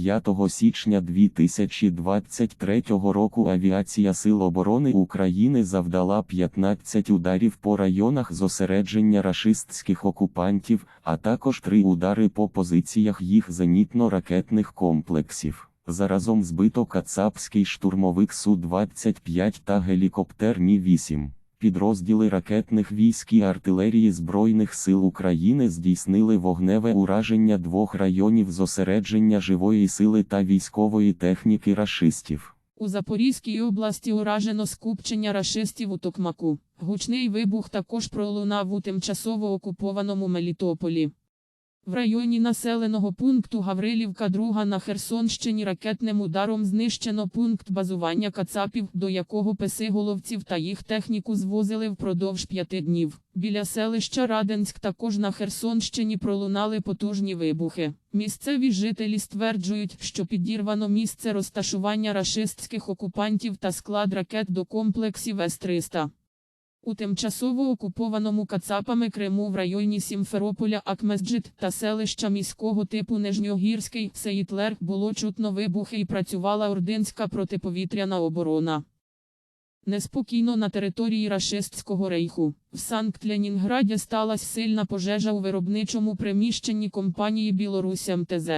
5 січня 2023 року авіація Сил оборони України завдала 15 ударів по районах зосередження рашистських окупантів, а також 3 удари по позиціях їх зенітно-ракетних комплексів. Заразом збито Кацапський штурмовик Су-25 та гелікоптер Мі-8. Підрозділи ракетних військ і артилерії Збройних сил України здійснили вогневе ураження двох районів зосередження живої сили та військової техніки рашистів. У Запорізькій області уражено скупчення рашистів у Токмаку. Гучний вибух також пролунав у тимчасово окупованому Мелітополі. В районі населеного пункту Гаврилівка 2 на Херсонщині ракетним ударом знищено пункт базування кацапів, до якого песиголовців та їх техніку звозили впродовж п'яти днів. Біля селища Раденськ також на Херсонщині пролунали потужні вибухи. Місцеві жителі стверджують, що підірвано місце розташування рашистських окупантів та склад ракет до комплексів С-300. У тимчасово окупованому Кацапами Криму в районі Сімферополя Акмезджит та селища міського типу Нижньогірський Сейтлер було чутно вибухи і працювала ординська протиповітряна оборона. Неспокійно на території рашистського рейху. В Санкт-Ленінграді сталася сильна пожежа у виробничому приміщенні компанії Білорусь МТЗ.